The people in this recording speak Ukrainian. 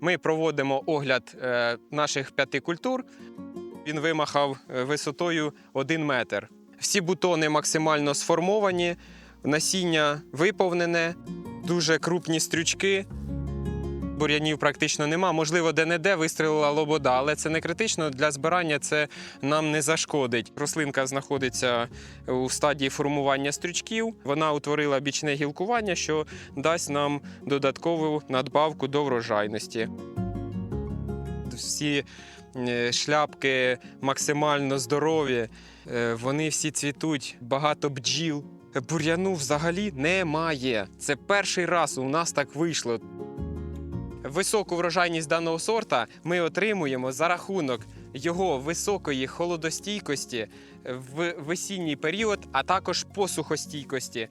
Ми проводимо огляд е, наших п'яти культур. Він вимахав е, висотою 1 метр. Всі бутони максимально сформовані, насіння виповнене, дуже крупні стрючки. Бур'янів практично нема. Можливо, де-не-де вистрілила лобода, але це не критично. Для збирання це нам не зашкодить. Рослинка знаходиться у стадії формування стрючків. Вона утворила бічне гілкування, що дасть нам додаткову надбавку до врожайності. Всі е, шляпки максимально здорові, е, вони всі цвітуть, багато бджіл. Бур'яну взагалі немає. Це перший раз у нас так вийшло. Високу врожайність даного сорта ми отримуємо за рахунок його високої холодостійкості в весінній період, а також посухостійкості.